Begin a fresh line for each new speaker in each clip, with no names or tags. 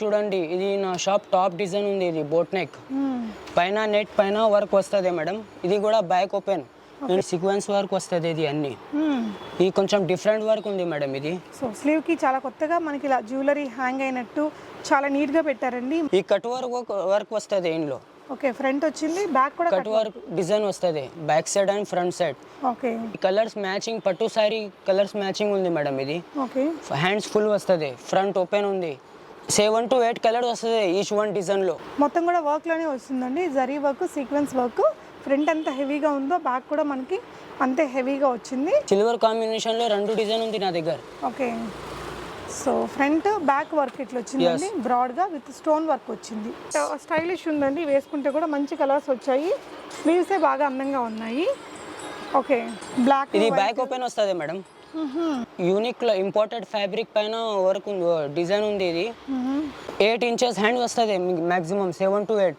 చూడండి ఇది నా షాప్ టాప్ డిజైన్ ఉంది ఇది బోట్ నెక్. పైన నెట్ పైన వర్క్ వస్తుంది మేడం. ఇది కూడా బ్యాక్ ఓపెన్. సీక్వెన్స్ వర్క్ వస్తుంది ఇది అన్ని. ఇది కొంచెం డిఫరెంట్ వర్క్ ఉంది మేడం ఇది.
సో స్లీవ్కి చాలా కొత్తగా మనకి ఇలా జ్యువెలరీ హ్యాంగ్ అయినట్టు చాలా నీట్గా పెట్టారండి.
ఈ కట్ వర్క్ వర్క్ వస్తుంది ఇందులో.
ఓకే ఫ్రంట్ వచ్చింది బ్యాక్ కూడా
కట్ వర్క్ డిజైన్ వస్తుంది back side and front side.
Okay.
Colours matching పట్టు సారీ కలర్స్ మ్యాచింగ్ ఉంది మేడం ఇది.
ఓకే.
హ్యాండ్స్ ఫుల్ వస్తుంది ఫ్రంట్ ఓపెన్ ఉంది. సెవెన్ టు ఎయిట్ కలర్ వస్తుంది ఈచ్ వన్ డిజైన్లో
మొత్తం కూడా వర్క్లోనే వస్తుందండి. Zari work sequence work front ఎంత హెవీగా ఉందో బ్యాక్ కూడా మనకి అంతే హెవీగా వచ్చింది.
సిల్వర్ కాంబినేషన్లో రెండు డిజైన్ ఉంది నా దగ్గర.
Okay so front back work ఇట్లా వచ్చిందండి. బ్రాడ్గా విత్ స్టోన్ వర్క్ వచ్చింది. స్టైలిష్ ఉందండి. వేసుకుంటే కూడా మంచి కలర్స్ వచ్చాయి. స్లీవ్సే బాగా అందంగా ఉన్నాయి. ఓకే బ్లాక్
ఇది బ్యాక్ ఓపెన్ వస్తుంది మేడం. యూనిక్లో ఇంపోర్టెడ్ ఫ్యాబ్రిక్ పైన వర్క్ ఉంది డిజైన్ ఉంది ఇది. ఎయిట్ ఇంచెస్ హ్యాండ్ వస్తుంది maximum seven to eight.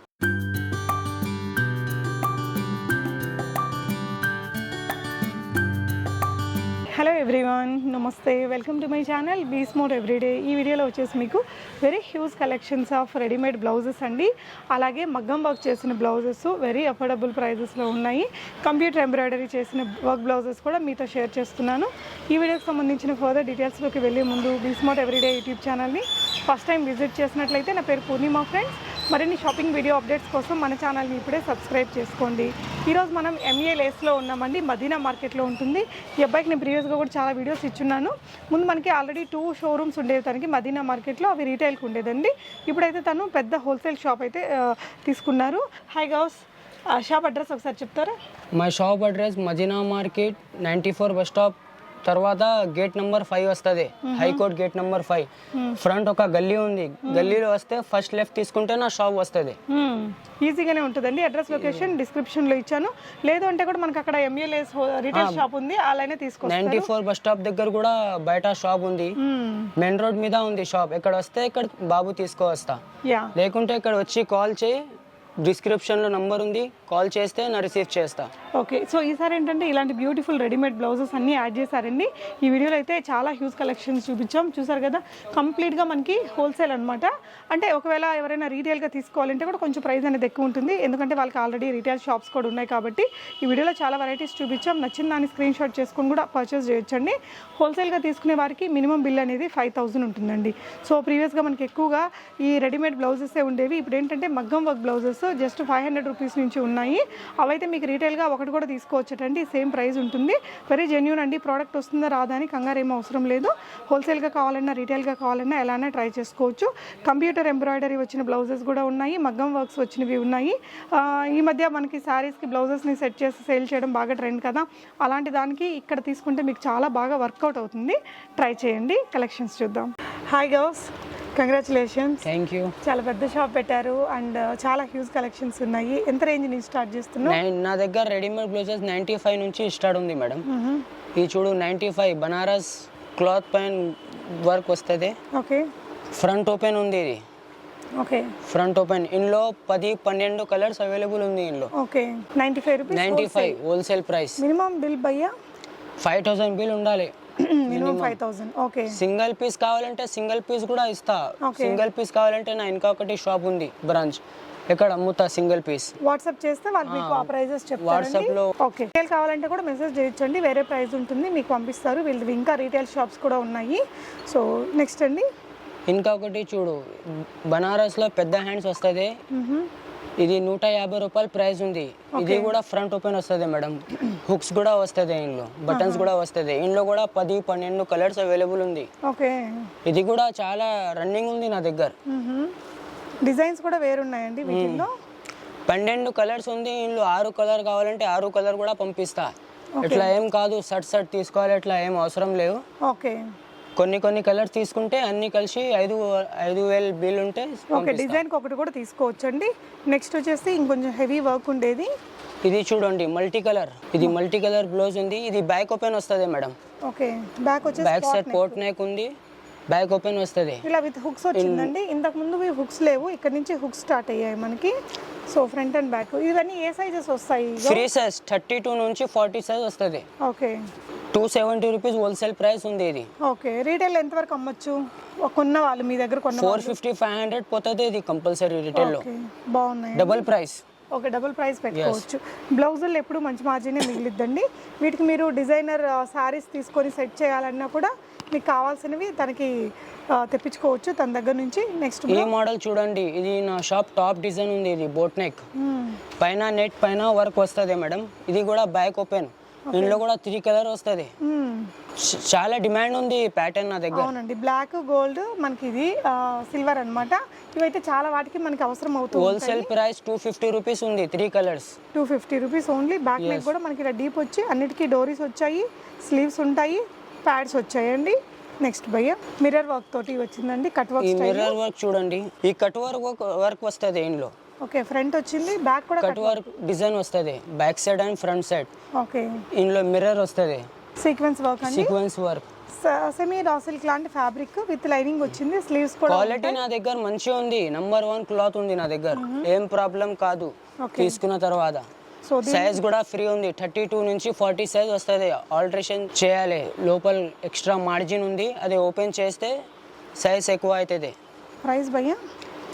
Hello everyone నమస్తే. Welcome to my channel bees more everyday ఈ వీడియోలో వచ్చేసి మీకు very huge collections of readymade blouses అండి. అలాగే మగ్గం వర్క్ చేసిన బ్లౌజెస్ వెరీ అఫోర్డబుల్ ప్రైజెస్లో ఉన్నాయి. కంప్యూటర్ ఎంబ్రాయిడరీ చేసిన వర్క్ బ్లౌజెస్ కూడా మీతో షేర్ చేస్తున్నాను. ఈ వీడియోకి సంబంధించిన ఫర్దర్ డీటెయిల్స్లోకి వెళ్ళే ముందు బీస్ మోర్ ఎవ్రీడే యూట్యూబ్ ఛానల్ని ఫస్ట్ టైం విజిట్ చేసినట్లయితే నా పేరు పూర్ణిమా ఫ్రెండ్స్ మరిన్ని షాపింగ్ వీడియో అప్డేట్స్ కోసం మన ఛానల్ని ఇప్పుడే సబ్స్క్రైబ్ చేసుకోండి. ఈరోజు మనం ఎంఏ లేస్లో ఉన్నామండి. మదీనా మార్కెట్లో ఉంటుంది. ఈ అబ్బాయికి నేను ప్రీవియస్గా కూడా చాలా వీడియోస్ ఇచ్చున్నాను. ముందు మనకి ఆల్రెడీ టూ షోరూమ్స్ ఉండేవి తనకి. మదీనా మార్కెట్లో అవి రీటైల్కి ఉండేదండి. ఇప్పుడైతే తను పెద్ద హోల్సేల్ షాప్ అయితే తీసుకున్నారు. హై గౌస్ షాప్ అడ్రస్ ఒకసారి చెప్తారా?
My shop address Madina market ninety four bus stop తర్వాత గేట్ నెంబర్ ఫైవ్ వస్తుంది. High court gate number five. Front ఒక గల్లీ ఉంది. గల్లీలో వస్తే ఫస్ట్ లెఫ్ట్ తీసుకుంటే నా షాప్ వస్తుంది.
ఈజీగానే ఉంటుందండి. అడ్రస్ లొకేషన్ డిస్క్రిప్షన్లో ఇచ్చాను. లేదు అంటే కూడా మనకి అక్కడ ఎంఏలేస్ రీటైల్ షాప్ ఉంది. అలానే తీసుకోవచ్చు
నైంటీ ఫోర్ బస్ స్టాప్ దగ్గర కూడా బయట షాప్ ఉంది. మెయిన్ రోడ్ మీద ఉంది షాప్. ఇక్కడ వస్తే ఇక్కడ బాబు తీసుకువస్తా. లేకుంటే ఇక్కడ వచ్చి కాల్ చేయి. డిస్క్రిప్షన్లో నంబర్ ఉంది. కాల్ చేస్తే నా రిసీవ్ చేస్తా.
ఓకే. సో ఈసారి ఏంటంటే ఇలాంటి బ్యూటిఫుల్ రెడీమేడ్ బ్లౌజెస్ అన్నీ యాడ్ చేశారండి. ఈ వీడియోలో అయితే చాలా హ్యూజ్ కలెక్షన్స్ చూపించాం. చూసారు కదా? కంప్లీట్గా మనకి హోల్సేల్ అనమాట అంటే ఒకవేళ ఎవరైనా రీటైల్గా తీసుకోవాలంటే కూడా కొంచెం ప్రైస్ అనేది ఎక్కువ ఉంటుంది. ఎందుకంటే వాళ్ళకి ఆల్రెడీ రీటైల్ షాప్స్ కూడా ఉన్నాయి కాబట్టి ఈ వీడియోలో చాలా వెరైటీస్ చూపించాం. నచ్చిన దాన్ని స్క్రీన్ షాట్ చేసుకొని కూడా పర్చేస్ చేయొచ్చండి. హోల్సేల్గా తీసుకునే వారికి మినిమం బిల్ అనేది ఫైవ్ థౌజండ్ ఉంటుందండి. సో ప్రీవియస్గా మనకి ఎక్కువగా ఈ రెడీమేడ్ బ్లౌజెసే ఉండేవి. ఇప్పుడు ఏంటంటే మగ్గం work blouses just five hundred rupees నుంచి ఉన్నాయి. అవైతే మీకు రీటైల్గా ఒకటి కూడా తీసుకోవచ్చటండి. సేమ్ ప్రైస్ ఉంటుంది. వెరీ జెన్యున్ అండి. ప్రోడక్ట్ వస్తుందా రాదా అని కంగారు ఏమీ అవసరం లేదు. హోల్సేల్గా కావాలన్నా రీటైల్గా కావాలన్నా ఎలానే ట్రై చేసుకోవచ్చు. కంప్యూటర్ ఎంబ్రాయిడరీ వచ్చిన బ్లౌజెస్ కూడా ఉన్నాయి. మగ్గం వర్క్స్ వచ్చినవి ఉన్నాయి. ఈ మధ్య మనకి శారీస్కి బ్లౌజెస్ని సెట్ చేసి సేల్ చేయడం బాగా ట్రెండ్ కదా. అలాంటి దానికి ఇక్కడ తీసుకుంటే మీకు చాలా బాగా వర్కౌట్ అవుతుంది. ట్రై చేయండి. కలెక్షన్స్ చూద్దాం. Hi girls congratulations
thank you
చాలా పెద్ద షాప్ పెట్టారు అండ్ చాలా హ్యూజ్ కలెక్షన్స్ ఉన్నాయి. ఎంత రేంజ్ నుంచి స్టార్ట్ చేస్తున్నావు?
నా దగ్గర రెడీమేడ్ బ్లౌజెస్ నైంటీ ఫైవ్ నుంచి స్టార్ట్ ఉంది మేడం ఇది చూడు నైంటీ ఫైవ్ బనారస్ క్లాత్ పైన వర్క్ వస్తుంది.
ఓకే
ఫ్రంట్ ఓపెన్ ఉంది ఇది.
ఓకే
ఫ్రంట్ ఓపెన్ ఇందులో పది పన్నెండు కలర్స్ అవైలబుల్ ఉంది ఇందులో.
Okay ninety five rupees
ninety five wholesale price
minimum bill భయ్యా?
ఫైవ్ థౌసండ్ బిల్ ఉండాలి.
Minimum five thousand okay
single piece కావాలంటే సింగిల్ పీస్ కూడా ఇస్తా. సింగిల్ పీస్ కావాలంటే నా ఇంకా ఒకటి షాప్ ఉంది బ్రాంచ్ ఇక్కడ అమ్ముతా సింగిల్ పీస్
వాట్సాప్ చేస్తే వాళ్ళు మీకు ఆ ప్రైజెస్ చెప్తారండి.
WhatsApp లో-
ఓకే రీటైల్ కావాలంటే కూడా మెసేజ్ చేయొచ్చండి. వేరే ప్రైస్ ఉంటుంది మీకు పంపిస్తారు. వీళ్ళు ఇంకా రీటైల్ షాప్స్ కూడా ఉన్నాయి. సో నెక్స్ట్ అండి.
ఇంకా ఒకటి చూడు. బనారస్లో పెద్ద హ్యాండ్స్ వస్తుంది. ఇది నూట యాభై రూపాయల ప్రైస్ ఉంది. ఇది కూడా ఫ్రంట్ ఓపెన్ వస్తుంది మేడం. హుక్స్ కూడా వస్తుంది ఇందులో. బటన్స్ కూడా వస్తుంది. ఇందులో కూడా పది పన్నెండు కలర్స్ అవైలబుల్ ఉంది.
ఓకే.
ఇది కూడా చాలా రన్నింగ్ ఉంది నా దగ్గర.
డిజైన్స్ కూడా వేరున్నాయండి వీటిల్లో?
పన్నెండు కలర్స్ ఉంది. ఇందులో ఆరు కలర్ కావాలంటే ఆరు కలర్ కూడా పంపిస్తా. ఇట్లా ఏం కాదు. సట్ సట్ తీసుకోవాలి. ఇట్లా ఏం అవసరం లేవు.
ఓకే.
కొన్ని కొన్ని కలర్స్ తీసుకుంటే అన్ని కలిసి ఐదు ఐదు వేలు బిల్ ఉంటే
ఓకే డిజైన్కి ఒకటి కూడా తీసుకోవచ్చండి. నెక్స్ట్ వచ్చేసి ఇంకొంచెం హెవీ వర్క్ ఉండేది.
ఇది చూడండి మల్టీ కలర్. ఇది మల్టీ కలర్ బ్లౌజ్ ఉంది. ఇది బ్యాక్ ఓపెన్ వస్తుంది మేడం.
ఓకే బ్యాక్ వచ్చేసి
బ్యాక్ సైడ్ కోట్ నెక్ ఉంది. బ్యాక్ ఓపెన్ వస్తుంది.
ఇలా విత్ హుక్స్ వచ్చిందండి. ఇంతకు ముందు హుక్స్ లేవు. ఇక్కడ నుంచి హుక్స్ స్టార్ట్ అయ్యాయి మనకి. So front and back. ఇవన్నీ ఏ సైజెస్ వస్తాయి?
ఫ్రీ సైజ్ థర్టీ టూ నుంచి ఫార్టీ సైజ్ వస్తుంది.
Okay.
Two seventy rupees wholesale price ఉంది ఇది.
ఓకే రీటైల్ ఎంతవరకు అమ్మొచ్చు? ఒక కొన్న వాళ్ళు మీ దగ్గర కొన్న
ఫోర్ ఫిఫ్టీ ఫైవ్ హండ్రెడ్ పోతుంది ఇది కంపల్సరీ రిటైల్లో
బాగున్నాయి
double price
okay double price పెట్టుకోవచ్చు. బ్లౌజులు ఎప్పుడు మంచి మార్జినే మిగిలిద్దండి. వీటికి మీరు డిజైనర్ శారీస్ తీసుకొని సెట్ చేయాలన్నా కూడా మీకు కావాల్సినవి తనకి తెప్పించుకోవచ్చు తన దగ్గర నుంచి. నెక్స్ట్
ఈ మోడల్ చూడండి ఇది నా షాప్ టాప్ డిజైన్ ఉంది ఇది బోట్ నెక్ పైన నెట్ పైన వర్క్ వస్తుంది మేడం ఇది కూడా బ్యాక్ ఓపెన్ ఇందులో కూడా త్రీ కలర్ వస్తుంది. చాలా డిమాండ్ ఉంది ప్యాటర్న్ నా దగ్గర.
అవునండి. బ్లాక్ గోల్డ్ మనకి ఇది సిల్వర్ అన్నమాట. ఇవైతే చాలా వాటికి మనకి అవసరం అవుతుంది
wholesale price two fifty rupees ఉంది three colours
two fifty rupees only back neck కూడా మనకి ఇలా డీప్ వచ్చి అన్నిటికీ డోరీస్ వచ్చాయి స్లీవ్స్ ఉంటాయి ప్యాడ్స్ వచ్చాయండి. నెక్స్ట్ భయ్య మిర్రర్ వర్క్ తోటి వచ్చిందండి. కట్ వర్క్
మిర్రర్ వర్క్ చూడండి. ఈ కట్ వర్క్ వర్క్ వస్తుంది ఇందులో.
ఓకే ఫ్రంట్ వచ్చింది బ్యాక్ కూడా
కట్ వర్క్ డిజైన్ వస్తుంది back side and front side.
Okay.
ఇందులో మిర్రర్ వస్తుంది.
సీక్వెన్స్ వర్క్ అండి?
Sequence work.
Semi raw silk లాంటి ఫ్యాబ్రిక్ విత్ లైనింగ్ వచ్చింది స్లీవ్స్ కూడా
క్వాలిటీ నా దగ్గర మంచిగా ఉంది నంబర్ వన్ క్లాత్ ఉంది నా దగ్గర. ఏం ప్రాబ్లం కాదు తీసుకున్న తర్వాత.
సో
సైజ్ కూడా ఫ్రీ ఉంది థర్టీ టూ నుంచి ఫార్టీ సైజ్ వస్తుంది. ఆల్టరేషన్ చేయాలి లోపల ఎక్స్ట్రా మార్జిన్ ఉంది అది ఓపెన్ చేస్తే సైజ్ ఎక్కువ అవుతుంది.
ప్రైస్ భయ్య?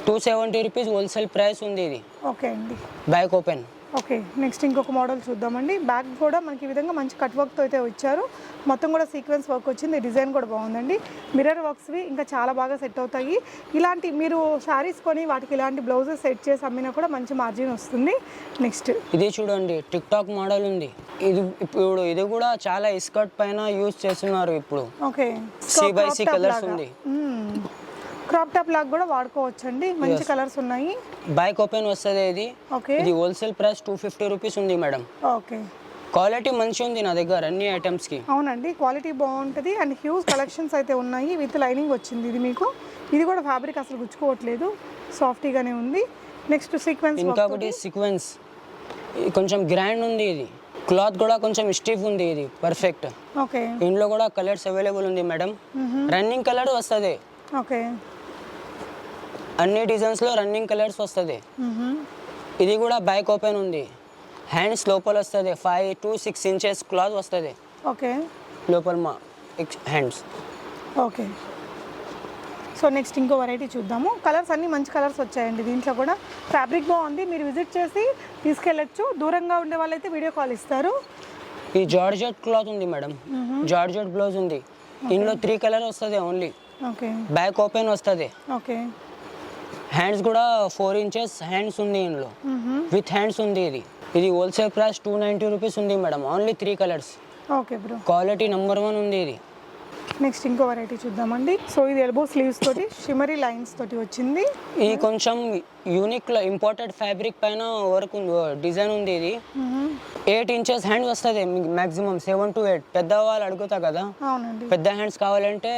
Two seventy rupees wholesale price ఉంది ఇది.
ఓకే అండి.
బ్యాక్ ఓపెన్
ఓకే నెక్స్ట్ ఇంకొక మోడల్ చూద్దామండి. బ్యాక్ కూడా మనకి ఈ విధంగా మంచి కట్ వర్క్తో అయితే వచ్చారు. మొత్తం కూడా సీక్వెన్స్ వర్క్ వచ్చింది డిజైన్ కూడా బాగుందండి. మిర్రర్ వర్క్స్వి ఇంకా చాలా బాగా సెట్ అవుతాయి. ఇలాంటి మీరు శారీస్ కొని వాటికి ఇలాంటి బ్లౌజెస్ సెట్ చేసి అమ్మినా కూడా మంచి మార్జిన్ వస్తుంది. నెక్స్ట్
ఇది చూడండి టిక్ టాక్ మోడల్ ఉంది. ఇది ఇప్పుడు ఇది కూడా చాలా ఇస్కర్ట్ పైన యూజ్ చేస్తున్నారు ఇప్పుడు.
Okay.
C by C colours ఉంది.
క్రాప్ టాప్ లాగా కూడా వాడుకోవచ్చండి. మంచి కలర్స్ ఉన్నాయి.
బ్యాక్ ఓపెన్ వస్తుంది ఇది.
ఓకే
ఇది wholesale price two fifty rupees ఉంది మేడం
ఓకే
క్వాలిటీ మంచి ఉంది నా దగ్గర అన్ని ఐటమ్స్కి
అవునండి. క్వాలిటీ బాగుంటుంది. అండ్ హ్యూజ్ కలెక్షన్స్ అయితే ఉన్నాయి. విత్ లైనింగ్ వచ్చింది ఇది మీకు. ఇది కూడా ఫ్యాబ్రిక్ అసలు గుచ్చుకోవట్లేదు. సాఫ్టీగానే ఉంది. నెక్స్ట్ సీక్వెన్స్
ఇంకొకటి సీక్వెన్స్ కొంచెం గ్రాండ్ ఉంది ఇది. క్లాత్ కూడా కొంచెం స్టిఫ్ ఉంది ఇది. పర్ఫెక్ట్
ఓకే
ఇందులో కూడా కలర్స్ అవైలబుల్ ఉంది మేడం రన్నింగ్ కలర్ వస్తుంది.
ఓకే
అన్ని డిజైన్స్లో రన్నింగ్ కలర్స్ వస్తుంది. ఇది కూడా బ్యాక్ ఓపెన్ ఉంది. హ్యాండ్స్ లోపల వస్తుంది. Five to six inches cloth వస్తుంది.
ఓకే.
లోపల మా హ్యాండ్స్
ఓకే. సో నెక్స్ట్ ఇంకో వెరైటీ చూద్దాము. కలర్స్ అన్ని మంచి కలర్స్ వచ్చాయండి దీంట్లో కూడా. ఫ్యాబ్రిక్ బాగుంది. మీరు విజిట్ చేసి తీసుకెళ్ళచ్చు. దూరంగా ఉండే వాళ్ళైతే వీడియో కాల్ ఇస్తారు.
ఈ జార్జెట్ క్లాత్ ఉంది మేడం. జార్జెట్ బ్లౌజ్ ఉంది. ఇందులో త్రీ కలర్ వస్తుంది ఓన్లీ
ఓకే.
బ్యాక్ ఓపెన్ వస్తుంది.
ఓకే.
హ్యాండ్స్ కూడా ఫోర్ ఇంచెస్ హ్యాండ్స్ ఉంది ఇందులో. విత్ హ్యాండ్స్ ఉంది ఇది. ఇది wholesale price two ninety rupees ఉంది madam only three colours
okay bro
quality number one ఉంది ఇది.
నెక్స్ట్ ఇంకో వెరైటీ చూద్దామండి. సో ఇది ఎల్బో స్లీవ్స్ తోటి షిమరీ లైన్స్ తోటి వచ్చింది.
ఇది కొంచెం యూనిక్ ఇంపార్టెంట్ ఫ్యాబ్రిక్ పైన వర్క్ డిజైన్ ఉంది ఇది. ఎయిట్ ఇంచెస్ హ్యాండ్ వస్తుంది మాక్సిమం సెవెన్ టు ఎయిట్ పెద్దవాళ్ళు అడుగుతా కదా. పెద్ద హ్యాండ్స్ కావాలంటే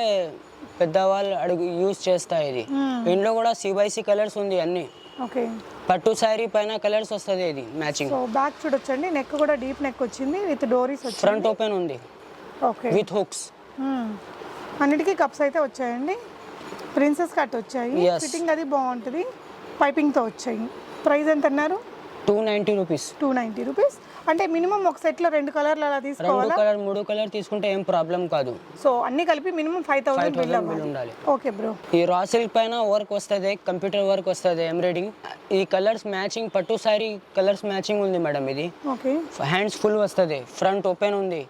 పెద్దవాళ్ళు అడుగు యూజ్ చేస్తా ఇది. ఇందులో కూడా సిబైసి కలర్స్ ఉంది అన్ని.
ఓకే.
పట్టు శారీ పైన కలర్స్ వస్తుంది ఇది మ్యాచింగ్
సో బ్యాక్ చూడొచ్చండి. నెక్ కూడా డీప్ నెక్ వచ్చింది. విత్ డోరీస్ వచ్చింది.
ఫ్రంట్ ఓపెన్ ఉంది.
ఓకే.
With hooks.
అన్నిటికీ కప్స్ అయితే వచ్చాయండి. ప్రిన్సెస్ కట్ వచ్చాయి. ఫిట్టింగ్ అది బాగుంటుంది. పైపింగ్తో వచ్చాయి. ప్రైస్ ఎంత అన్నారు?
Two ninety rupees
two ninety rupees అంటే మినిమం ఒక సెట్లో రెండు కలర్లు అలా
రెండు
తీసుకోవాలా?
కలర్ మూడు కలర్ తీసుకుంటే ఏం ప్రాబ్లం కాదు.
సో అన్ని కలిపి మినిమం ఫైవ్ థౌసండ్ బిల్
ఉండాలి
ఓకే బ్రో.
ఈ రా సిల్క్ పైన వర్క్ వస్తుంది కంప్యూటర్ వర్క్ వస్తుంది ఎంబ్రాయిడింగ్ ఈ కలర్స్ మ్యాచింగ్ పట్టు సారీ కలర్స్ మ్యాచింగ్ ఉంది మేడం ఇది.
ఓకే.
హ్యాండ్స్ ఫుల్ వస్తుంది ఫ్రంట్ ఓపెన్ ఉంది.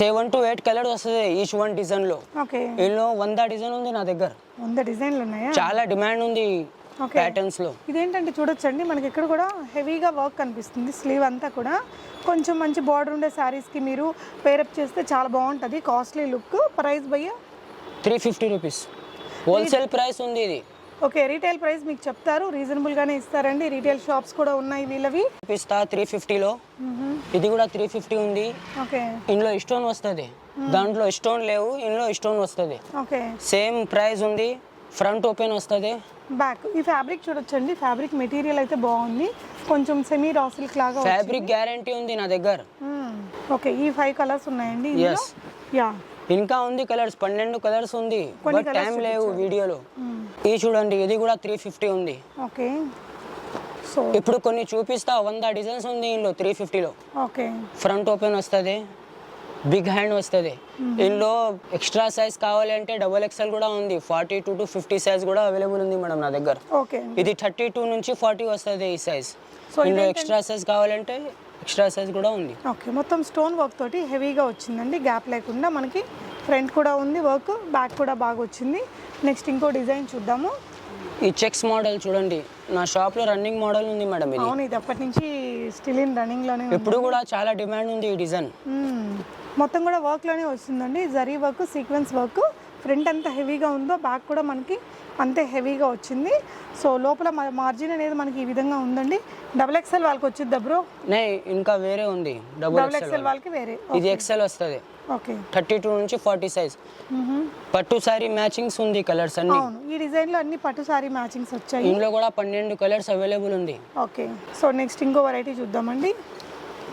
సెవెన్ టు ఎయిట్ కలర్ వస్తుంది ఈచ్ వన్ డిజైన్లో
ఓకే.
ఇందులో వంద డిజైన్ ఉంది నా దగ్గర.
వంద డిజైన్లు ఉన్నాయా?
చాలా డిమాండ్ ఉంది. ప్యాటర్న్స్లో.
ఇదేంటంటే చూడొచ్చండి మనకి ఇక్కడ కూడా హెవీగా వర్క్ కనిపిస్తుంది స్లీవ్ అంతా కూడా. కొంచెం మంచి బార్డర్ ఉండే శారీస్కి మీరు పేరప్ చేస్తే చాలా బాగుంటుంది కాస్ట్లీ లుక్ ప్రైస్ భయ్య
three fifty rupees wholesale price ఉంది ఇది.
ఓకే రీటైల్ ప్రైస్ మీకు చెప్తారు రీజనబుల్గానే ఇస్తారండి. రీటైల్ షాప్స్ కూడా ఉన్నాయి వీళ్ళవి.
ఇస్తా త్రీ ఫిఫ్టీలో ఇది కూడా త్రీ ఫిఫ్టీ ఉంది.
ఓకే
ఇందులో స్టోన్ వస్తుంది. దాంట్లో స్టోన్ లేవు ఇందులో స్టోన్ వస్తుంది.
ఓకే
సేమ్ ప్రైస్ ఉంది ఫ్రంట్ ఓపెన్ వస్తుంది.
బ్యాక్ ఈ ఫ్యాబ్రిక్ చూడొచ్చండి. ఫ్యాబ్రిక్ మెటీరియల్ అయితే బాగుంది. కొంచెం సెమీ రాసిల్క్ లాగా
ఫ్యాబ్రిక్ గ్యారంటీ ఉంది నా దగ్గర.
ఓకే ఈ ఫైవ్ కలర్స్ ఉన్నాయండి. యా
ఇంకా ఉంది కలర్స్ పన్నెండు కలర్స్ ఉంది. బట్ టైం లేవు వీడియోలో. ఇది చూడండి ఇది కూడా త్రీ ఫిఫ్టీ ఉంది.
ఓకే సో
ఇప్పుడు కొన్ని చూపిస్తా. వంద డిజైన్స్ ఉంది ఇందులో త్రీ ఫిఫ్టీలో
ఓకే
ఫ్రంట్ ఓపెన్ వస్తుంది. బిగ్ హ్యాండ్ వస్తుంది. ఇందులో ఎక్స్ట్రా సైజ్ కావాలంటే డబల్ ఎక్స్ఎల్ కూడా ఉంది. Forty two to fifty size కూడా అవైలబుల్ ఉంది మేడం నా దగ్గర.
ఓకే.
ఇది థర్టీ టూ నుంచి ఫార్టీ వస్తుంది ఈ సైజ్. ఇందులో ఎక్స్ట్రా సైజ్ కావాలంటే ఎక్స్ట్రా సైజ్ కూడా ఉంది.
ఓకే. మొత్తం స్టోన్ వర్క్ తోటి హెవీగా వచ్చిందండి. గ్యాప్ లేకుండా మనకి ఫ్రంట్ కూడా ఉంది వర్క్ బ్యాక్ కూడా బాగా వచ్చింది. నెక్స్ట్ ఇంకో డిజైన్ చూద్దాము.
ఈ చెక్స్ మోడల్ చూడండి. నా షాప్లో రన్నింగ్ మోడల్ ఉంది మేడం ఇది.
అవును ఇది అప్పటి నుంచి స్టిల్ ఇన్ రన్నింగ్లోనే ఉంది.
ఇప్పుడు కూడా చాలా డిమాండ్ ఉంది ఈ డిజైన్.
మొత్తం కూడా వర్క్లోనే వస్తుందండి. Zari work sequence work. Front ఎంత హెవీగా ఉందో బ్యాక్ కూడా మనకి అంతే హెవీగా వచ్చింది. సో లోపల మార్జిన్ అనేది మనకి ఈ విధంగా ఉందండి. డబుల్ ఎక్స్ఎల్ వాళ్ళకి వచ్చిద్దా బ్రో?
నే ఇంకా వేరే ఉంది. డబుల్ ఎక్స్ఎల్
వాళ్ళకి వేరే.
ఇది ఎక్స్ఎల్ వస్తుంది.
ఓకే.
థర్టీ టూ నుంచి ఫార్టీ సైజ్. పట్టు సారీ మ్యాచింగ్స్ ఉంది కలర్స్ అన్ని.
అవును. ఈ డిజైన్లో అన్ని పట్టు సారీ మ్యాచింగ్స్ వచ్చాయి.
ఇందులో కూడా పన్నెండు కలర్స్ అవైలబుల్ ఉంది.
ఓకే. సో నెక్స్ట్ ఇంకో వెరైటీ చూద్దామండి.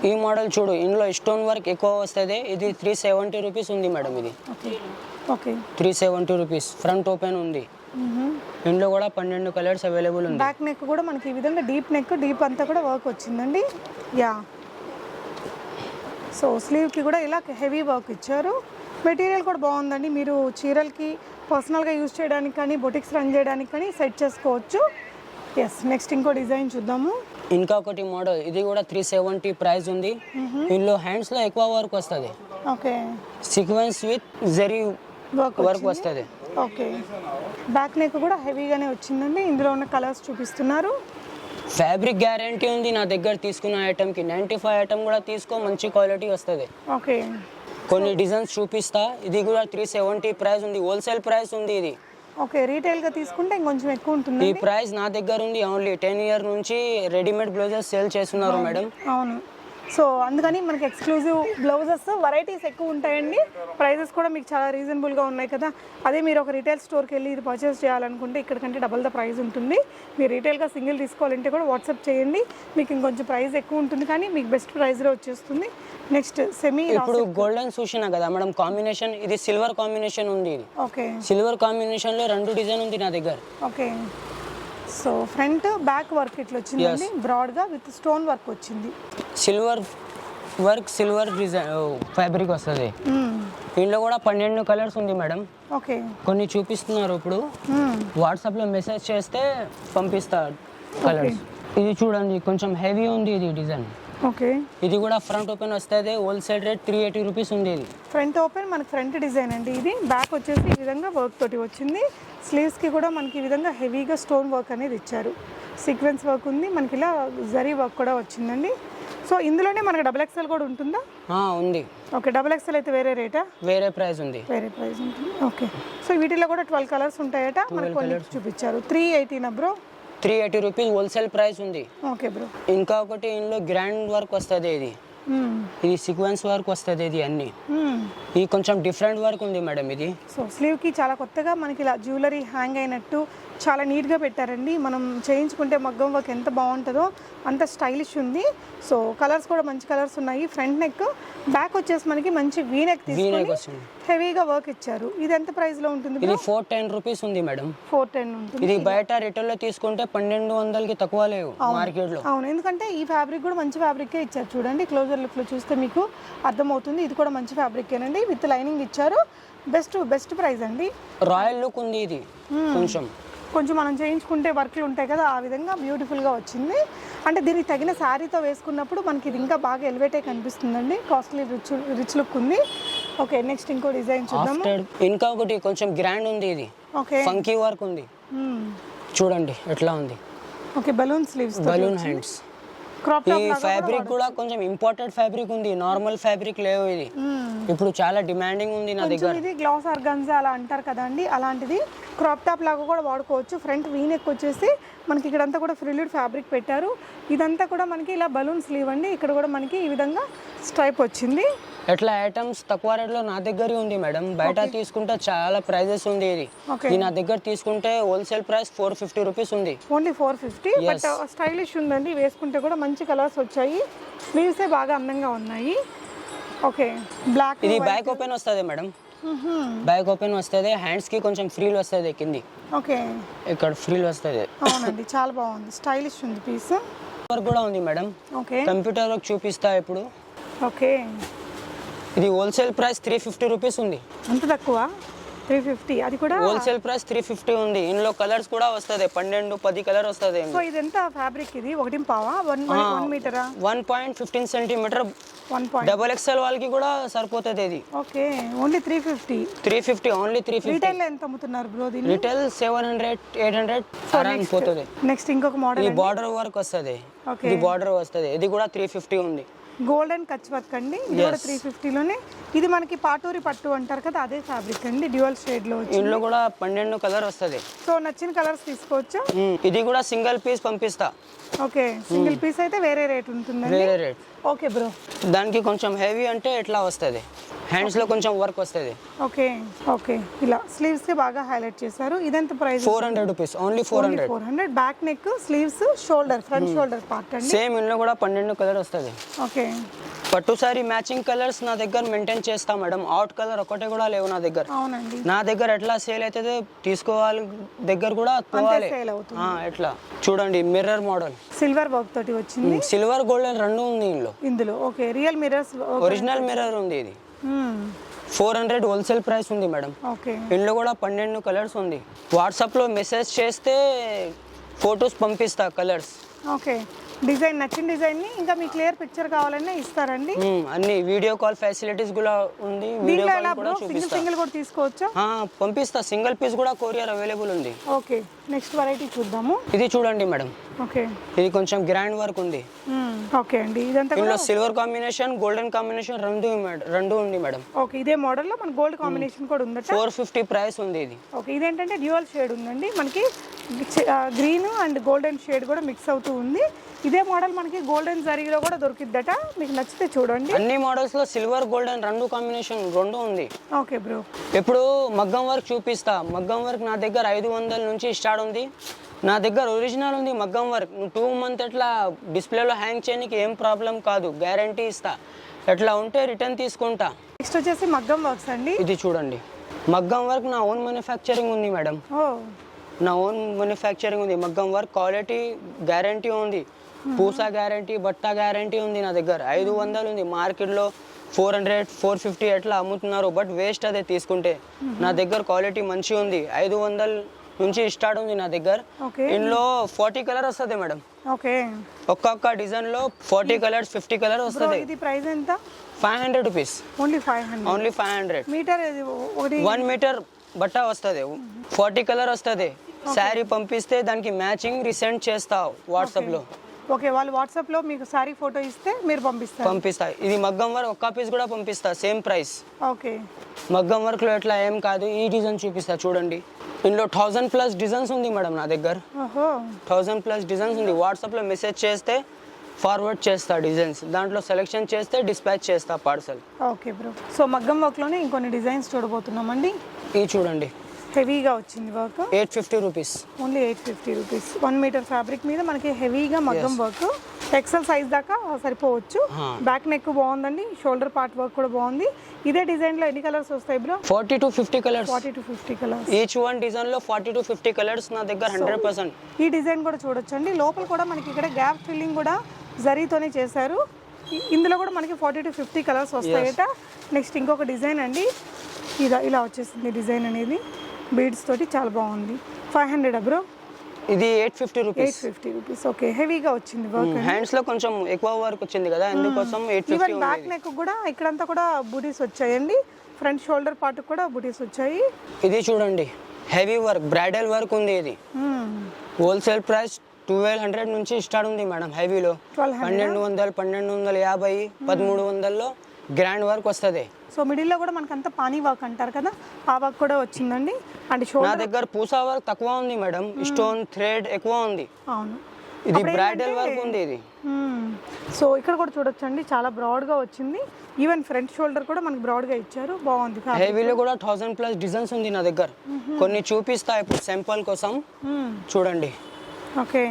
ఈ మోడల్ చూడు ఇందులో స్టోన్ వర్క్ ఎక్కువ వస్తుంది. ఇది త్రీ సెవెంటీ రూపీస్ ఉంది మేడం ఇది.
Okay
three seventy rupees front open ఉంది. ఇందులో కూడా పన్నెండు కలర్స్ అవైలబుల్ ఉంది.
బ్యాక్ నెక్ కూడా మనకి ఈ విధంగా డీప్ నెక్ డీప్ అంతా కూడా వర్క్ వచ్చిందండి. యా సో స్లీవ్కి కూడా ఇలా హెవీ వర్క్ ఇచ్చారు. మెటీరియల్ కూడా బాగుందండి. మీరు చీరలకి పర్సనల్గా యూజ్ చేయడానికి కానీ బొటిక్స్ రన్ చేయడానికి కానీ సెట్ చేసుకోవచ్చు. ఎస్ నెక్స్ట్ ఇంకో డిజైన్ చూద్దాము.
ఇంకా ఒకటి మోడల్. ఇది కూడా త్రీ సెవెంటీ ప్రైస్ ఉంది. ఇందులో హ్యాండ్స్లో ఎక్కువ వర్క్ వస్తుంది.
Okay.
Sequence with zari
work
work వస్తుంది.
ఓకే. బ్యాక్ నెక్ కూడా హెవీగానే వచ్చిందండి. ఇందులో ఉన్న కలర్స్ చూపిస్తున్నారు.
ఫ్యాబ్రిక్ గ్యారంటీ ఉంది నా దగ్గర తీసుకున్న ఐటమ్కి నైంటీ ఫైవ్ ఐటమ్ కూడా తీసుకో మంచి క్వాలిటీ వస్తుంది.
ఓకే.
కొన్ని డిజైన్స్ చూపిస్తా. ఇది కూడా త్రీ సెవెంటీ ప్రైస్ ఉంది. హోల్సేల్ ప్రైస్ ఉంది ఇది.
ఓకే రీటైల్గా తీసుకుంటే ఇంకొంచెం ఎక్కువ
ఈ
ఉంటుంది
ప్రైస్ నా దగ్గర ఉంది ఓన్లీ టెన్ ఇయర్ నుంచి రెడీమేడ్ బ్లౌజెస్ సేల్ చేస్తున్నారు మేడం.
అవును. సో అందుకని మనకి ఎక్స్క్లూజివ్ బ్లౌజెస్ వెరైటీస్ ఎక్కువ ఉంటాయండి. ప్రైజెస్ కూడా మీకు చాలా రీజనబుల్గా ఉన్నాయి కదా. అదే మీరు ఒక రీటైల్ స్టోర్కి వెళ్ళి ఇది పర్చేస్ చేయాలనుకుంటే ఇక్కడికంటే డబల్ ద ప్రైస్ ఉంటుంది. మీరు రీటైల్గా సింగిల్ తీసుకోవాలంటే కూడా వాట్సాప్ చేయండి. మీకు ఇంకొంచెం ప్రైస్ ఎక్కువ ఉంటుంది కానీ మీకు బెస్ట్ ప్రైస్లో వచ్చేస్తుంది. నెక్స్ట్ సెమీ
ఇప్పుడు గోల్డెన్ చూసినా కదా మేడం కాంబినేషన్ ఇది సిల్వర్ కాంబినేషన్ ఉంది
ఓకే
సిల్వర్ కాంబినేషన్లో రెండు డిజైన్ ఉంది నా దగ్గర.
Okay so front back work ఇట్లా వచ్చిందండి బ్రాడ్గా విత్ స్టోన్ వర్క్ వచ్చింది.
Silver work silver design fabric వస్తుంది. దీనిలో కూడా పన్నెండు కలర్స్ ఉంది మేడం.
ఓకే.
కొన్ని చూపిస్తున్నారు ఇప్పుడు. వాట్సాప్లో మెసేజ్ చేస్తే పంపిస్తా కలర్స్. ఇది చూడండి కొంచెం హెవీ ఉంది ఇది డిజైన్.
ఓకే.
ఇది కూడా ఫ్రంట్ ఓపెన్ వస్తుంది wholesale rate three eighty rupees ఉంది ఇది.
ఫ్రంట్ ఓపెన్ మనకి ఫ్రంట్ డిజైన్ అండి ఇది. బ్యాక్ వచ్చేసి ఈ విధంగా వర్క్ తోటి వచ్చింది. స్లీవ్స్కి కూడా మనకి ఈ విధంగా హెవీగా స్టోన్ వర్క్ అనేది ఇచ్చారు. సీక్వెన్స్ వర్క్ ఉంది. మనకి ఇలా జరీ వర్క్ కూడా వచ్చిందండి. సో ఇందులోనే మనకి డబుల్ ఎక్స్ఎల్ కూడా ఉంటుందా?
ఉంది.
ఓకే డబుల్ ఎక్స్ఎల్ అయితే వేరే రేటా?
వేరే ప్రైస్ ఉంది.
వేరే ప్రైస్ ఉంటుంది. ఓకే. సో వీటిలో కూడా ట్వెల్వ్ కలర్స్ ఉంటాయట. మనకు కొన్ని చూపించారు. Three ఎయిటీనా bro?
Three eighty rupees wholesale price ఉంది.
Okay bro.
ఇంకా ఒకటి ఇందులో గ్రాండ్ వర్క్ వస్తుంది ఇది. ఇది సీక్వెన్స్ వర్క్ వస్తుంది ఇది అన్ని. ఇది కొంచెం డిఫరెంట్ వర్క్ ఉంది మేడం ఇది.
సో స్లీవ్కి చాలా కొత్తగా మనకి ఇలా జ్యువెలరీ హ్యాంగ్ అయినట్టు చాలా నీట్గా పెట్టారండి. మనం చేయించుకుంటే మగ్గం వర్క్ ఎంత బాగుంటుందో అంత స్టైలిష్ ఉంది. సో కలర్స్ కూడా మంచి కలర్స్ ఉన్నాయి. ఫ్రంట్ నెక్ బ్యాక్ వచ్చేసి మనకి మంచి వీ నెక్ తీసుకొని హెవీగా వర్క్ ఇచ్చారు. ఇది ఎంత ప్రైస్లో ఉంటుంది
ఇది ఫోర్ టెన్ రూపీస్ ఉంది మేడం
ఫోర్ టెన్ ఉంటుంది.
ఇది బయట రిటైల్లో తీసుకుంటే పన్నెండు వందలకి తక్కువ లేవు మార్కెట్లో.
అవును. ఎందుకంటే ఈ ఫ్యాబ్రిక్ కూడా మంచి ఫ్యాబ్రికే ఇచ్చారు చూడండి. క్లోజర్ లుక్లో చూస్తే మీకు అర్థమవుతుంది. ఇది కూడా మంచి ఫ్యాబ్రికేనండి విత్ లైనింగ్ ఇచ్చారు. బెస్ట్ బెస్ట్ ప్రైస్ అండి.
రాయల్ లుక్ ఉంది ఇది. కొంచెం.
కొంచెం మనం చేయించుకుంటే వర్క్లు ఉంటాయి కదా ఆ విధంగా బ్యూటిఫుల్గా వచ్చింది. అంటే దీనికి తగిన శారీతో వేసుకున్నప్పుడు మనకి ఇది ఇంకా బాగా ఎలివేటే కనిపిస్తుందండి. కాస్ట్లీ రిచ్ రిచ్ లుక్ ఉంది. ఓకే నెక్స్ట్ ఇంకో డిజైన్
ఆఫ్టర్ ఇంకా ఒకటి కొంచెం గ్రాండ్ ఉంది ఇది.
ఓకే
ఫంకీ వర్క్ ఉంది. చూడండి ఎట్లా ఉంది.
Okay balloon sleeves
balloon hands ఈ ఫ్యాబ్రిక్ కూడా కొంచెం ఇంపార్టెంట్ ఫ్యాబ్రిక్ ఉంది. నార్మల్ ఫ్యాబ్రిక్ లేవు ఇది. ఇప్పుడు చాలా డిమాండింగ్ ఉంది నా దగ్గర.
ఇది గ్లాస్ ఆర్గన్జా అలా అంటారు కదండి అలాంటిది క్రాప్ టాప్ లాగా కూడా వాడుకోవచ్చు. ఫ్రంట్ వీనెక్ వచ్చేసి మనకి ఇక్కడంతా కూడా ఫ్రిల్యూడ్ ఫ్యాబ్రిక్ పెట్టారు. ఇదంతా కూడా మనకి ఇలా బలూన్ స్లీవ్ అండి ఇక్కడ కూడా మనకి ఈ విధంగా స్ట్రైప్ వచ్చింది.
ఎట్లా ఐటమ్స్ తక్కువ రేట్లో నా దగ్గర ఉంది మేడం. బయట తీసుకుంటే చాలా ప్రైజెస్ ఉంది ఇది. నా దగ్గర తీసుకుంటే wholesale price four fifty rupees ఉంది.
Only four fifty but stylish ఉందండి. వేసుకుంటే కూడా మంచి కలర్స్ వచ్చాయి. స్లీవ్సే బాగా అందంగా ఉన్నాయి. ఓకే బ్లాక్
ఇది బ్యాక్ ఓపెన్ వస్తుంది మేడం. బ్యాక్ ఓపెన్ వస్తుంది. హ్యాండ్స్కి కొంచెం ఫ్రీల్ వస్తుంది కింది.
ఓకే
ఇక్కడ ఫ్రీల్ వస్తుంది.
అవునండి. చాలా బాగుంది. స్టైలిష్ ఉంది పీస్
వర్క్ కూడా ఉంది మేడం.
ఓకే
కంప్యూటర్ వర్క్ చూపిస్తా ఇప్పుడు.
ఓకే
ఇది wholesale price three fifty rupees ఉంది.
అంత తక్కువ? త్రీ ఫిఫ్టీ అది కూడా
హోల్సేల్ ప్రైస్ త్రీ ఫిఫ్టీ ఉంది. ఇందులో కలర్స్ కూడా వస్తుంది. పన్నెండు పది కలర్ వస్తుంది
సో ఇది ఎంత ఫ్యాబ్రిక్ ఇది? ఒకటి పావా? One one మీటరా
one point fifteen centimetre
one point
double XL వాళ్ళకి కూడా సరిపోతుంది ఇది.
Okay. Only three fifty
three fifty only three fifty
retail ఎంత అమ్ముతున్నారు బ్రో దీన్ని?
Retail seven hundred eight hundred around పోతుంది.
నెక్స్ట్ ఇంకొక మోడల్
ఇది బార్డర్ వర్క్ వస్తుంది.
Okay.
ఇది బార్డర్ వస్తుంది. ఇది కూడా త్రీ ఫిఫ్టీ ఉంది.
గోల్డెన్ కచ్ వర్క్ అండి. ఇది కూడా త్రీ ఫిఫ్టీలోనే. ఇది మనకి పాటూరి పట్టు అంటారు కదా అదే ఫ్యాబ్రిక్ అండి డ్యూయల్ షేడ్లో
ఇందులో కూడా పన్నెండు కలర్ వస్తుంది.
సో నచ్చిన కలర్స్ తీసుకోవచ్చు.
ఇది కూడా సింగిల్ పీస్ పంపిస్తా.
ఓకే సింగిల్ పీస్ అయితే వేరే రేట్ ఉంటుందండి.
వేరే రేట్
ఓకే బ్రో.
దానికి కొంచెం హెవీ అంటే ఎట్లా వస్తుంది? హ్యాండ్స్లో కొంచెం వర్క్ వస్తుంది.
Okay okay. ఇలా స్లీవ్స్కి బాగా హైలైట్ చేశారు. ఇదెంత price
four hundred rupees only four hundred
four hundred back neck sleeves shoulder front shoulder part అండి.
సేమ్ ఇందులో కూడా పన్నెండు కలర్ వస్తుంది.
ఓకే.
పట్టు సారీ మ్యాచింగ్ కలర్స్ నా దగ్గర మెయింటైన్ చేస్తా మేడం అవుట్ కలర్ ఒకటే కూడా లేవు నా దగ్గర.
అవునండి.
నా దగ్గర ఎట్లా సేల్ అవుతుంది తీసుకోవాలి దగ్గర కూడా పోవాలి. ఎట్లా? చూడండి మిర్రర్ మోడల్
సిల్వర్ వర్క్ తోటి వచ్చింది.
సిల్వర్ గోల్డెన్ రెండు ఉంది ఇందులో.
ఇందులో okay. Real mirrors
original mirror ఉంది ఇది. ఫోర్ హండ్రెడ్ హోల్సేల్ ప్రైస్ ఉంది మేడం.
ఓకే.
ఇందులో కూడా పన్నెండు కలర్స్ ఉంది. వాట్సాప్లో మెసేజ్ చేస్తే ఫొటోస్ పంపిస్తా కలర్స్.
ఓకే. డిజైన్ నచ్చిన డిజైన్ని ఇంకా మీ క్లియర్ పిక్చర్ కావాలన్నా ఇస్తారండి.
అన్ని వీడియో కాల్ ఫెసిలిటీస్ కూడా ఉంది. వీడియో కాల్ కూడా
సింగిల్ సింగిల్ కూడా తీసుకోవచ్చా?
పంపిస్తా. సింగిల్ పీస్ కూడా కొరియర్ అవైలబుల్ ఉంది.
ఓకే. నెక్స్ట్ వెరైటీ చూద్దాము.
ఇది చూడండి మేడం.
ఓకే.
ఇది కొంచెం గ్రాండ్ వర్క్ ఉంది.
ఓకే అండి. ఇదంతా
ఇందులో సిల్వర్ కాంబినేషన్ గోల్డెన్ కాంబినేషన్ రెండు రెండు ఉంది మేడం.
ఓకే ఇదే మోడల్లో మన గోల్డ్ కాంబినేషన్ కూడా ఉందట.
ఫోర్ ఫిఫ్టీ ప్రైస్ ఉంది ఇది.
ఓకే ఇదేంటంటే డ్యూయల్ షేడ్ ఉందండి. మనకి గ్రీన్ అండ్ గోల్డెన్ షేడ్ కూడా మిక్స్ అవుతూ ఉంది. ఇదే మోడల్ మనకి గోల్డెన్ జరీలో కూడా దొరికిద్దట. మీకు నచ్చితే చూడండి.
అన్ని మోడల్స్లో సిల్వర్ గోల్డెన్ రెండు కాంబినేషన్ రెండు ఉంది.
Okay bro.
ఇప్పుడు మగ్గం వర్క్ చూపిస్తా. మగ్గం వర్క్ నా దగ్గర ఐదు వందల నుంచి స్టార్ట్ ఉంది నా దగ్గర ఒరిజినల్ ఉంది మగ్గం వర్క్ నువ్వు టూ మంత్ ఎట్లా డిస్ప్లేలో హ్యాంగ్ చేయడానికి ఏం ప్రాబ్లం కాదు. గ్యారంటీ ఇస్తా. ఎట్లా ఉంటే రిటర్న్ తీసుకుంటా.
నెక్స్ట్ వచ్చేసి మగ్గం వర్క్స్ అండి.
ఇది చూడండి. మగ్గం వర్క్ నా ఓన్ మ్యానుఫ్యాక్చరింగ్ ఉంది మేడం నా ఓన్ మ్యానుఫ్యాక్చరింగ్ ఉంది. మగ్గం వర్క్ క్వాలిటీ గ్యారంటీ ఉంది. పూసా గ్యారంటీ బట్ట గ్యారంటీ ఉంది నా దగ్గర. ఐదు వందలు ఉంది. మార్కెట్లో ఫోర్ హండ్రెడ్ ఫోర్ ఫిఫ్టీ ఎట్లా అమ్ముతున్నారు? బట్ వేస్ట్ అదే తీసుకుంటే. నా దగ్గర క్వాలిటీ మంచిగా ఉంది ఐదు వందల నుంచి స్టార్ట్ ఉంది నా దగ్గర. ఇందులో ఫార్టీ కలర్ వస్తుంది మేడం.
ఓకే
ఒక్కొక్క డిజైన్లో ఫార్టీ కలర్స్ ఫిఫ్టీ కలర్ వస్తుంది.
ఇది ప్రైస్ ఎంత?
Five hundred rupees
only five hundred
only five hundred
metre
one metre బట్ట వస్తుంది. ఫార్టీ కలర్ వస్తుంది. శారీ పంపిస్తే దానికి మ్యాచింగ్ రిసెండ్ చేస్తా వాట్సాప్లో
ఓకే వాళ్ళు వాట్సాప్లో మీకు సారీ ఫోటో ఇస్తే మీరు పంపిస్తారు.
పంపిస్తా. ఇది మగ్గం వర్క్ ఒక్క పీస్ కూడా పంపిస్తా సేమ్ ప్రైస్
ఓకే.
మగ్గం వర్క్లో ఎట్లా ఏం కాదు ఈ డిజైన్ చూపిస్తా చూడండి. ఇందులో థౌజండ్ ప్లస్ డిజైన్స్ ఉంది మేడం నా దగ్గర.
ఓహో.
థౌజండ్ ప్లస్ డిజైన్స్ ఉంది. వాట్సాప్లో మెసేజ్ చేస్తే ఫార్వర్డ్ చేస్తా డిజైన్స్ దాంట్లో సెలెక్షన్ చేస్తే డిస్పాచ్ చేస్తా పార్సల్
ఓకే బ్రో. సో మగ్గం వర్క్లోనే ఇంకొన్ని డిజైన్స్ చూడబోతున్నామండి.
ఇది చూడండి.
హెవీగా వచ్చింది work?
Eight fifty rupees
only eight fifty rupees one metre fabric మీద మనకి హెవీగా మగ్గం వర్క్. ఎక్సెల్ సైజ్ దాకా సరిపోవచ్చు. బ్యాక్ నెక్ బాగుందండి. షోల్డర్ పార్ట్ వర్క్ కూడా బాగుంది. ఇదే డిజైన్లో ఎన్ని కలర్స్ వస్తాయి bro?
Forty to fifty colours
forty to fifty colours
each one డిజైన్లో ఫార్టీ టు ఫిఫ్టీ కలర్స్ నా దగ్గర హండ్రెడ్ పర్సెంట్
ఈ డిజైన్ కూడా చూడొచ్చండి. లోపల కూడా మనకి ఇక్కడ గ్యాప్ ఫిల్లింగ్ కూడా జరీతోనే చేశారు. ఇందులో కూడా మనకి ఫార్టీ టు ఫిఫ్టీ కలర్స్ వస్తాయట. నెక్స్ట్ ఇంకొక డిజైన్ అండి. ఇలా ఇలా వచ్చేసింది డిజైన్ అనేది. బీడ్స్ తోటి చాలా బాగుంది. ఫైవ్ హండ్రెడ్ బ్రో
ఇది eight fifty
eight
rupees
fifty rupees okay హెవీగా వచ్చింది వర్క్
హ్యాండ్స్లో కొంచెం ఎక్కువ వర్క్ వచ్చింది కదా అందుకోసం ఎయిట్ ఫిఫ్టీ
బ్యాక్ నెక్ కూడా ఇక్కడంతా కూడా బూటీస్ వచ్చాయండి. ఫ్రంట్ షోల్డర్ పార్ట్ కూడా బూటీస్ వచ్చాయి.
ఇది చూడండి హెవీ వర్క్ బ్రైడల్ వర్క్ ఉంది ఇది.
Hmm.
Wholesale price twelve hundred నుంచి స్టార్ట్ ఉంది మేడం హెవీలో
1200
పన్నెండు వందలు పన్నెండు వందల యాభై పదమూడు వందల్లో గ్రాండ్ వర్క్ వస్తుంది.
సో మిడిల్లో కూడా మనకి అంతా పానీ వర్క్ అంటారు కదా ఆ వర్క్ కూడా వచ్చిందండి. అండ్
నా దగ్గర పూసా వర్క్ తక్కువ ఉంది మేడం స్టోన్ థ్రెడ్ ఎక్కువ ఉంది.
అవును.
ఇది బ్రైడల్ వర్క్ ఉంది ఇది.
సో ఇక్కడ కూడా చూడొచ్చండి చాలా బ్రాడ్గా వచ్చింది. ఈవెన్ ఫ్రంట్ షోల్డర్ కూడా మనకి బ్రాడ్గా ఇచ్చారు బాగుంది.
హెవీలో కూడా థౌసండ్ ప్లస్ డిజైన్స్ ఉంది నా దగ్గర. కొన్ని చూపిస్తా ఇప్పుడు శాంపుల్ కోసం. చూడండి.
ఓకే.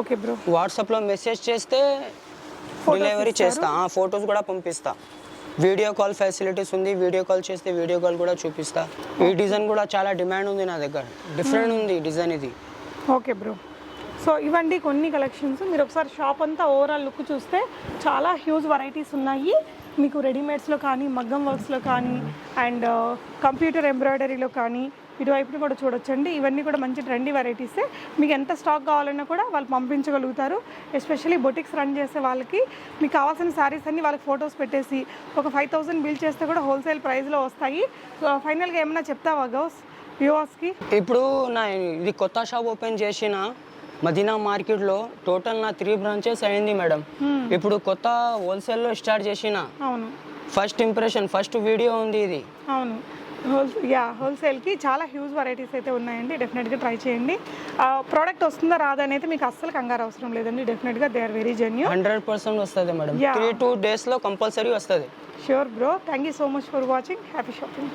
Okay bro.
వాట్సాప్లో మెసేజ్ చేస్తే డెలివరీ చేస్తా. ఫొటోస్ కూడా పంపిస్తా. వీడియో కాల్ ఫెసిలిటీస్ ఉంది వీడియో కాల్ చేస్తే వీడియో కాల్ కూడా చూపిస్తా. ఈ డిజైన్ కూడా చాలా డిమాండ్ ఉంది నా దగ్గర. డిఫరెంట్ ఉంది డిజైన్ ఇది.
ఓకే బ్రో సో ఇవండి కొన్ని కలెక్షన్స్ మీరు ఒకసారి షాప్ అంతా ఓవరాల్ లుక్ చూస్తే చాలా హ్యూజ్ వెరైటీస్ ఉన్నాయి. మీకు రెడీమేడ్స్లో కానీ మగ్గం వర్క్స్లో కానీ అండ్ కంప్యూటర్ ఎంబ్రాయిడరీలో కానీ ఇటువైపుని కూడా చూడొచ్చండి. ఇవన్నీ కూడా మంచి ట్రెండీ వెరైటీసే మీకు ఎంత స్టాక్ కావాలన్నా కూడా వాళ్ళు పంపించగలుగుతారు. ఎస్పెషల్లీ బొటిక్స్ రన్ చేసే వాళ్ళకి మీకు కావాల్సిన శారీస్ అన్ని వాళ్ళకి ఫొటోస్ పెట్టేసి ఒక ఫైవ్ థౌసండ్ బిల్ చేస్తే కూడా హోల్సేల్ ప్రైస్లో వస్తాయి. ఫైనల్గా ఏమైనా చెప్తావా గౌస్ వ్యూవర్స్కి
ఇప్పుడు నా ఇది కొత్త షాప్ ఓపెన్ చేసిన మదీనా మార్కెట్లో టోటల్ నా త్రీ బ్రాంచెస్ అయింది మేడం. ఇప్పుడు కొత్త హోల్సేల్లో స్టార్ట్ చేసిన.
అవును.
ఫస్ట్ ఇంప్రెషన్ ఫస్ట్ వీడియో ఉంది ఇది.
అవును. హోల్ యా హోల్సేల్కి చాలా హ్యూజ్ వెరైటీస్ అయితే ఉన్నాయండి. డెఫినెట్గా ట్రై చేయండి. ప్రోడక్ట్ వస్తుందా రాదా అనేది మీకు అస్సలు కంగారు అవసరం లేదండి. డెఫినెట్గా they are very genuine
hundred percent వస్తుంది మేడం. త్రీ టూ డేస్లో కంపల్సరీ వస్తుంది.
Sure bro thank you so much for watching happy shopping